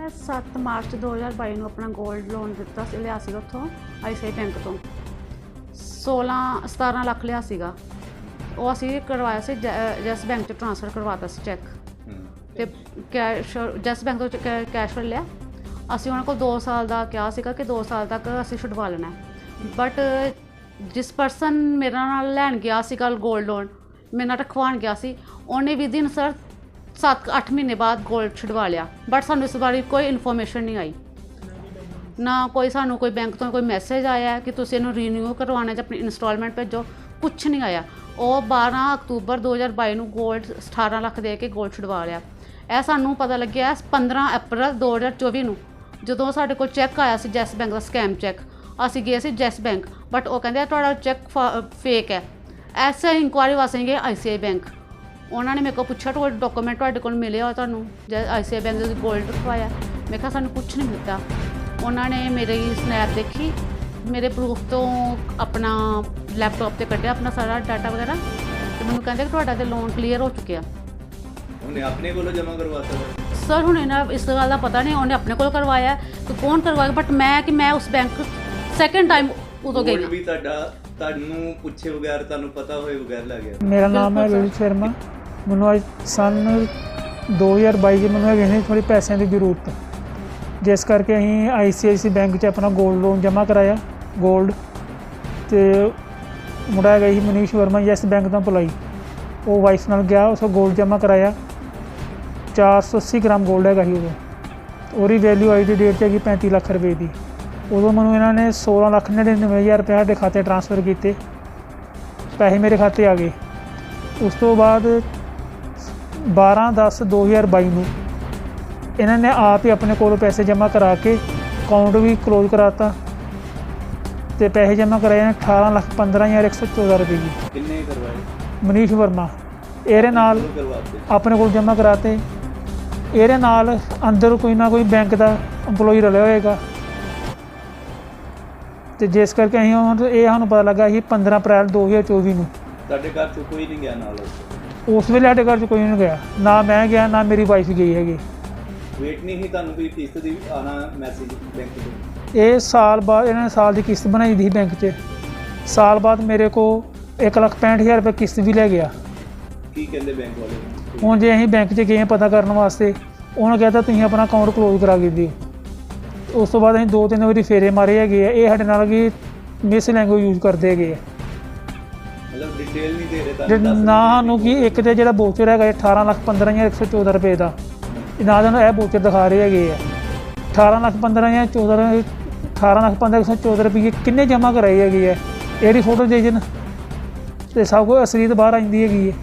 ਮੈਂ 7 ਮਾਰਚ 2022 ਨੂੰ ਆਪਣਾ 골ਡ ਲੋਨ ਦਿੱਤਾ ਸੀ ਲਿਆ ਸੀ ਉੱਥੋਂ ਆਈਸੀਆਈ ਬੈਂਕ ਤੋਂ। 16 17 ਲੱਖ ਲਿਆ ਸੀਗਾ। ਉਹ ਅਸੀਂ ਕਰਵਾਇਆ ਸੀ ਜੈਸ ਬੈਂਕ ਚ ਟ੍ਰਾਂਸਫਰ ਕਰਵਾਤਾ ਸੀ ਚੈੱਕ ਤੇ ਕੈਸ਼ ਜੈਸ ਬੈਂਕ ਤੋਂ ਕੈਸ਼ ਫੜ ਲਿਆ। ਅਸੀਂ ਉਹਨਾਂ ਕੋਲ 2 ਸਾਲ ਦਾ ਕਿਹਾ ਸੀਗਾ ਕਿ 2 ਸਾਲ ਤੱਕ ਅਸੀਂ ਛੁਡਵਾ ਲੈਣਾ ਬਟ ਜਿਸ ਪਰਸਨ ਮੇਰੇ ਨਾਲ ਲੈਣ ਗਿਆ ਸੀ ਕੱਲ 골ਡ ਲੋਨ ਮੇਰੇ ਨਾਲ ਰਖਵਾਉਣ ਗਿਆ ਸੀ ਉਹਨੇ ਵੀ ਦਿਨ ਸਰ 7-8 ਮਹੀਨੇ ਬਾਅਦ 골ਡ ਛਡਵਾ ਲਿਆ। ਬਟ ਸਾਨੂੰ ਇਸ ਬਾਰੇ ਕੋਈ ਇਨਫੋਰਮੇਸ਼ਨ ਨਹੀਂ ਆਈ। ਨਾ ਕੋਈ ਸਾਨੂੰ ਕੋਈ ਬੈਂਕ ਤੋਂ ਕੋਈ ਮੈਸੇਜ ਆਇਆ ਕਿ ਤੁਸੀਂ ਇਹਨੂੰ ਰੀਨਿਊ ਕਰਵਾਉਣਾ ਜਾਂ ਆਪਣੀ ਇਨਸਟਾਲਮੈਂਟ ਭੇਜੋ। ਕੁਝ ਨਹੀਂ ਆਇਆ। ਉਹ 12 ਅਕਤੂਬਰ 2022 ਨੂੰ ਗੋਲਡ 18 ਲੱਖ ਦੇ ਕੇ ਗੋਲਡ ਛਡਵਾ ਲਿਆ। ਇਹ ਸਾਨੂੰ ਪਤਾ ਲੱਗਿਆ 15 ਅਪ੍ਰੈਲ 2024 ਨੂੰ, ਜਦੋਂ ਸਾਡੇ ਕੋਲ ਚੈੱਕ ਆਇਆ ਸੀ ਜੈਸ ਬੈਂਕ ਦਾ ਸਕੈਮ ਚੈੱਕ ਅਸੀਂ ਗਏ ਸੀ ਜੈਸ ਬੈਂਕ ਬਟ ਉਹ ਕਹਿੰਦੇ ਤੁਹਾਡਾ ਚੈੱਕ ਫੇਕ ਹੈ। ਐਸਾ ਇਨਕੁਆਇਰੀ ਵਾਸਤੇ ਗਏ ਆਈਸੀਆਈ ਬੈਂਕ। ਉਹਨਾਂ ਨੇ ਮੇਰੇ ਕੋਲ ਪੁੱਛਿਆ ਤੁਹਾਡੇ ਡਾਕੂਮੈਂਟ ਤੁਹਾਡੇ ਕੋਲ ਮਿਲੇ ਹੋ ਤੁਹਾਨੂੰ ਜੈ ਆਈਸੀਆਈ ਬੈਂਕ ਦੇ 골ਡ ਰਖਵਾਇਆ। ਮੈਂ ਕਿਹਾ ਸਾਨੂੰ ਕੁਝ ਨਹੀਂ ਮਿਲਦਾ ਉਹਨਾਂ ਨੇ ਮੇਰੀ ਸਨੈਪ ਦੇਖੀ। ਮੇਰੇ ਪ੍ਰੂਫ ਤੋਂ ਆਪਣਾ ਲੈਪਟਾਪ ਤੇ ਕੱਢਿਆ ਆਪਣਾ ਸਾਰਾ ਡਾਟਾ ਵਗੈਰਾ। ਤੇ ਮੈਨੂੰ ਕਹਿੰਦੇ ਕਿ ਤੁਹਾਡਾ ਤੇ ਲੋਨ ਕਲੀਅਰ ਹੋ ਚੁੱਕਿਆ। ਉਹਨੇ ਆਪਣੇ ਕੋਲੋਂ ਜਮ੍ਹਾਂ ਕਰਵਾਤਾ। ਸਰ ਹੁਣ ਇਹਨਾਂ ਇਸ ਗੱਲ ਦਾ ਪਤਾ ਨਹੀਂ ਉਹਨੇ ਆਪਣੇ ਕੋਲ ਕਰਵਾਇਆ। ਕਿ ਕੌਣ ਕਰਵਾਇਆ ਬਟ ਮੈਂ ਕਿ ਮੈਂ ਉਸ ਬੈਂਕ ਸੈਕੰਡ ਟਾਈਮ ਉਦੋਂ ਗਈ। ਵੀ ਤੁਹਾਡਾ ਤੁਹਾਨੂੰ ਪੁੱਛੇ ਬਗੈਰ ਤੁਹਾਨੂੰ ਪਤਾ ਹੋਏ ਬਗੈਰ ਲੈ ਗਿਆ। ਮੇਰਾ ਨਾਮ ਹੈ ਰੋਹਿਤ ਸ਼ਰਮਾ। ਮੈਨੂੰ ਅੱਜ ਸਨ 2022 ਜੇ ਮੈਨੂੰ ਹੈਗੇ ਨੇ ਥੋੜੀ ਪੈਸਿਆਂ ਦੀ ਜ਼ਰੂਰਤ। ਜਿਸ ਕਰਕੇ ਅਸੀਂ ਆਈਸੀਆਈਸੀ ਬੈਂਕ 'ਚ ਆਪਣਾ 골ਡ ਲੋਨ ਜਮ੍ਹਾਂ ਕਰਾਇਆ 골ਡ ਤੇ ਮੁੰਡਾ ਹੈਗਾ ਸੀ ਮਨੀਸ਼ ਵਰਮਾ, ਯੈਸ ਬੈਂਕ ਦਾ ਪੁਲਾਈ ਉਹ ਵਾਈਫ ਨਾਲ ਗਿਆ, ਉਸ 골ਡ ਜਮ੍ਹਾਂ ਕਰਾਇਆ। 480 ਗ੍ਰਾਮ 골ਡ ਹੈਗਾ ਸੀ ਉਦੋਂ ਉਹਦੀ ਵੈਲਿਊ ਆਈ ਦੀ ਡੇਟ 'ਚ ਹੈਗੀ 35 ਲੱਖ ਰੁਪਏ ਦੀ। ਉਦੋਂ ਮੈਨੂੰ ਇਹਨਾਂ ਨੇ 16 ਲੱਖ 99000 ਰੁਪਏ ਸਾਡੇ ਖਾਤੇ ਟ੍ਰਾਂਸਫਰ ਕੀਤੇ। ਪੈਸੇ ਮੇਰੇ ਖਾਤੇ ਆ ਗਏ। ਉਸ ਤੋਂ ਬਾਅਦ 12 10 2022 ਨੂੰ ਇਹਨਾਂ ਨੇ ਆਪ ਹੀ ਆਪਣੇ ਕੋਲੋਂ ਪੈਸੇ ਜਮ੍ਹਾਂ ਕਰਾ ਕੇ ਅਕਾਊਂਟ ਵੀ ਕਲੋਜ਼ ਕਰਾਤਾ ਤੇ ਪੈਸੇ ਜਮ੍ਹਾਂ ਕਰਾਏ ਨੇ 18 ਲੱਖ 15114 ਰੁਪਏ ਜੀ। ਕਿੰਨੇ ਕਰਵਾਏ? ਮਨੀਸ਼ ਵਰਮਾ ਇਹਦੇ ਨਾਲ ਆਪਣੇ ਕੋਲ ਜਮ੍ਹਾਂ ਕਰਾਤੇ। ਇਹਦੇ ਨਾਲ ਅੰਦਰ ਕੋਈ ਨਾ ਕੋਈ ਬੈਂਕ ਦਾ EMPLOYE ਰਲਿਆ ਹੋਏਗਾ। ਤੇ ਜਿਸ ਕਰਕੇ ਅਸੀਂ ਇਹ ਸਾਨੂੰ ਪਤਾ ਲੱਗਾ ਸੀ 15 ਅਪ੍ਰੈਲ 2024 ਨੂੰ। ਤੁਹਾਡੇ ਘਰ ਚੋਂ ਕੋਈ ਨਹੀਂ ਗਿਆ ਨਾਲ? ਉਸ ਵੇਲੇ ਸਾਡੇ ਘਰ 'ਚ ਕੋਈ ਨਹੀਂ ਗਿਆ। ਨਾ ਮੈਂ ਗਿਆ ਨਾ ਮੇਰੀ ਵਾਈਫ ਗਈ ਹੈਗੀ। ਵੇਟ ਨਹੀਂ ਸੀ ਤੁਹਾਨੂੰ ਕੋਈ ਕਿਸ਼ਤ ਦੀ ਆਣਾ ਮੈਸੇਜ ਬੈਂਕ ਤੋਂ? ਇਹ ਸਾਲ ਬਾਅਦ ਇਹਨਾਂ ਨੇ ਸਾਲ ਦੀ ਕਿਸ਼ਤ ਬਣਾਈ ਦੀ ਸੀ ਬੈਂਕ 'ਚ। ਸਾਲ ਬਾਅਦ ਮੇਰੇ ਕੋ 165000 ਰੁਪਏ ਕਿਸ਼ਤ ਵੀ ਲੈ ਗਿਆ। ਕੀ ਕਹਿੰਦੇ ਬੈਂਕ ਵਾਲੇ? ਹੁਣ ਜੇ ਅਸੀਂ ਬੈਂਕ 'ਚ ਗਏ ਹਾਂ ਪਤਾ ਕਰਨ ਵਾਸਤੇ ਉਹਨਾਂ ਕਹਿੰਦਾ ਤੁਸੀਂ ਆਪਣਾ ਅਕਾਊਂਟ ਕਲੋਜ਼ ਕਰਾ ਕੇ ਦਿਓ। ਉਸ ਤੋਂ ਬਾਅਦ ਅਸੀਂ ਦੋ ਤਿੰਨ ਵਾਰੀ ਫੇਰੇ ਮਾਰੇ ਹੈਗੇ ਆ। ਇਹ ਸਾਡੇ ਨਾਲ ਕੀ ਮਿਸ ਲੈਂਗੁਏਜ ਯੂਜ਼ ਕਰਦੇ ਹੈਗੇ ਆ। ਮਤਲਬ ਡਿਟੇਲ ਨਹੀਂ ਦੇ ਰਹੇ ਜੇ ਨਾ ਸਾਨੂੰ ਕੀ ਇੱਕ ਤੇ ਜਿਹੜਾ ਬੋਚਰ ਹੈਗਾ ਇਹ 18 ਲੱਖ 15114 ਰੁਪਏ ਦਾ। ਇਹ ਨਾ ਸਾਨੂੰ ਇਹ ਬੋਚਰ ਦਿਖਾ ਰਹੇ ਹੈਗੇ ਆ। 18 ਲੱਖ 15 ਜਾਂ 14 18 ਲੱਖ 15114 ਰੁਪਏ ਕਿੰਨੇ ਜਮ੍ਹਾਂ ਕਰਾਏ ਹੈਗੇ ਆ? ਇਹਦੀ ਫੋਟੋ ਦੇ ਜਨ ਤੇ ਸਭ ਕੁਝ ਅਸਲੀਤ ਬਾਹਰ ਆਂਦੀ ਹੈਗੀ ਹੈ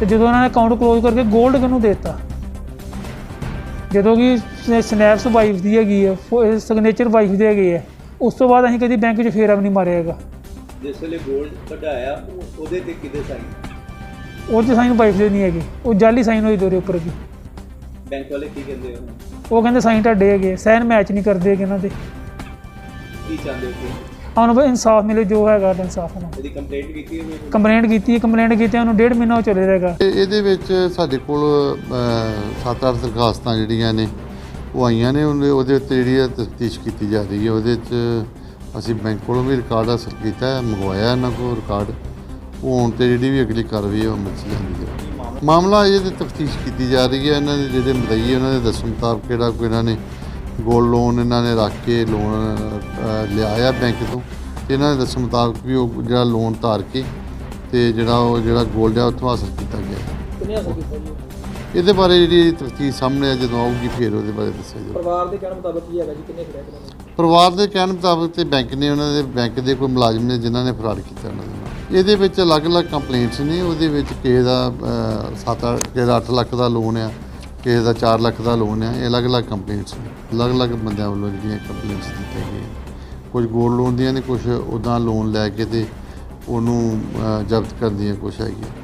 ਤੇ ਜਦੋਂ ਉਹਨਾਂ ਨੇ ਅਕਾਊਂਟ ਕਲੋਜ਼ ਕਰਕੇ 골ਡ ਕਿਹਨੂੰ ਦੇਤਾ? ਜਦੋਂ ਕਿ ਸਨੈਪਸ ਵਾਈਫ ਦੀ ਹੈਗੀ ਹੈ ਸਿਗਨੇਚਰ ਵਾਈਫ ਦੇ ਹੈਗੇ ਆ। ਉਸ ਤੋਂ ਬਾਅਦ ਅਸੀਂ ਕਦੀ ਬੈਂਕ 'ਚ ਫੇਰਾ ਵੀ ਨਹੀਂ ਮਾਰਿਆ ਹੈਗਾ। ਜਿਸ ਵੇਲੇ 골ਡ ਕਢਾਇਆ ਉਹ- ਉਹਦੇ ਤੇ ਕਿਹਦੇ ਸਾਈਨ ਉਹ 'ਚ ਸਾਈਨ ਵਾਈਫ ਦੇ ਨਹੀਂ ਹੈਗੇ। ਉਹ ਜਾਲੀ ਸਾਈਨ ਹੋਈ ਦੋਰੇ ਉੱਪਰ ਵੀ ਬੈਂਕ ਵਾਲੇ ਕੀ ਕਹਿੰਦੇ ਹੋ ਉਹ ਕਹਿੰਦੇ ਸਾਈਨ ਤੁਹਾਡੇ ਹੈਗੇ। ਸਾਈਨ ਮੈਚ ਨਹੀਂ ਕਰਦੇ ਹੈਗੇ ਇਹਨਾਂ ਦੇ। ਕੀ ਚਾਹੁੰਦੇ ਹੋ ਉਹਨੂੰ ਬਈ ਇਨਸਾਫ ਮਿਲੇ ਜੋ ਹੈਗਾ ਤਾਂ ਇਨਸਾਫ ਹੋਣਾ। ਇਹਦੀ ਕੰਪਲੇਂਟ ਕੀਤੀ ਹੋਵੇ ਕੰਪਲੇਂਟ ਕੀਤੀ ਕੰਪਲੇਂਟ ਕੀਤੀ ਉਹਨੂੰ ਡੇਢ ਮਹੀਨਾ ਹੋ ਚੱਲੇ ਰਹੇਗਾ ਇਹ- ਇਹਦੇ ਵਿੱਚ ਸਾਡੇ ਕੋਲ 7-8 ਦਰਖਾਸਤਾਂ ਜਿਹੜੀਆਂ ਨੇ ਉਹ ਆਈਆਂ ਨੇ ਉਹਦੇ ਉਹਦੇ ਉੱਤੇ ਜਿਹੜੀ ਤਫਤੀਸ਼ ਕੀਤੀ ਜਾ ਰਹੀ ਹੈ। ਉਹਦੇ 'ਚ ਅਸੀਂ ਬੈਂਕ ਕੋਲੋਂ ਵੀ ਰਿਕਾਰਡ ਹਾਸਲ ਕੀਤਾ ਹੈ ਮੰਗਵਾਇਆ ਇਹਨਾਂ ਕੋਲ ਰਿਕਾਰਡ ਉਹ ਹੁਣ ਤੇ ਜਿਹੜੀ ਵੀ ਅਗਲੀ ਕਾਰਵਾਈ ਹੈ ਉਹ ਮਿਲ ਜਾਂਦੀ ਹੈ ਮਾਮਲਾ ਇਹ ਤੇ ਤਫਤੀਸ਼ ਕੀਤੀ ਜਾ ਰਹੀ ਹੈ ਇਹਨਾਂ ਦੇ ਜਿਹੜੇ ਮਦਈ ਉਹਨਾਂ ਦੇ ਦੱਸਣ ਮੁਤਾਬਕ ਕਿਹੜਾ ਕੋਈ ਇਹਨਾਂ ਨੇ ਗੋਲਡ ਲੋਨ ਇਹਨਾਂ ਨੇ ਰੱਖ ਕੇ ਲੋਨ ਲਿਆਇਆ ਬੈਂਕ ਤੋਂ ਇਹਨਾਂ ਦੇ ਦੱਸਣ ਮੁਤਾਬਕ ਵੀ ਉਹ ਜਿਹੜਾ ਲੋਨ ਧਾਰ ਕੇ ਤੇ ਜਿਹੜਾ ਉਹ ਜਿਹੜਾ ਗੋਲਡ ਆ, ਉੱਥੋਂ ਹਾਸਲ ਕੀਤਾ ਗਿਆ। ਕਿੰਨੇ ਹਾਸਲ ਕੀਤਾ ਜੀ? ਇਹਦੇ ਬਾਰੇ ਜਿਹੜੀ ਤਫਤੀਸ਼ ਸਾਹਮਣੇ ਆ ਜਦੋਂ ਆਊਗੀ ਫਿਰ ਉਹਦੇ ਬਾਰੇ ਦੱਸਿਆ ਜਾਊਗਾ ਪਰਿਵਾਰ ਦੇ ਕਹਿਣ ਮੁਤਾਬਕ ਕੀ ਹੈਗਾ ਜੀ? ਕਿੰਨੇ ਖੜਿਆ ਕਰਾਂਗੇ ਪਰਿਵਾਰ ਦੇ ਕਹਿਣ ਮੁਤਾਬਕ ਤੇ ਬੈਂਕ ਨੇ ਉਹਨਾਂ ਦੇ ਬੈਂਕ ਦੇ ਕੋਈ ਮੁਲਾਜ਼ਮ ਨੇ ਜਿਨ੍ਹਾਂ ਨੇ ਫਰਾਡ ਕੀਤਾ ਉਹਨਾਂ ਦੇ ਨਾਲ। ਇਹਦੇ ਵਿੱਚ ਅਲੱਗ-ਅਲੱਗ ਕੰਪਲੇਂਟਸ ਨੇ ਉਹਦੇ ਵਿੱਚ ਕਿਸੇ ਦਾ 7 ਕਿਸੇ ਦਾ 8 ਲੱਖ ਦਾ ਲੋਨ ਆ ਕਿਸੇ ਦਾ 4 ਲੱਖ ਦਾ ਲੋਨ ਆ ਇਹ ਅਲੱਗ-ਅਲੱਗ ਕੰਪਲੇਂਟਸ ਨੇ। ਅਲੱਗ-ਅਲੱਗ ਬੰਦਿਆਂ ਵੱਲੋਂ ਜਿਹੜੀਆਂ ਕੰਪਲੇਂਟਸ ਦਿੱਤੀਆਂ ਗਈਆਂ। ਕੁਝ ਗੋਲਡ ਲੋਨ ਦੀਆਂ ਨੇ ਕੁਝ ਉਦਾਂ ਲੋਨ ਲੈ ਕੇ ਤੇ ਉਹਨੂੰ ਜ਼ਬਤ ਕਰਨ ਦੀਆਂ ਕੁਛ ਹੈਗੀਆਂ।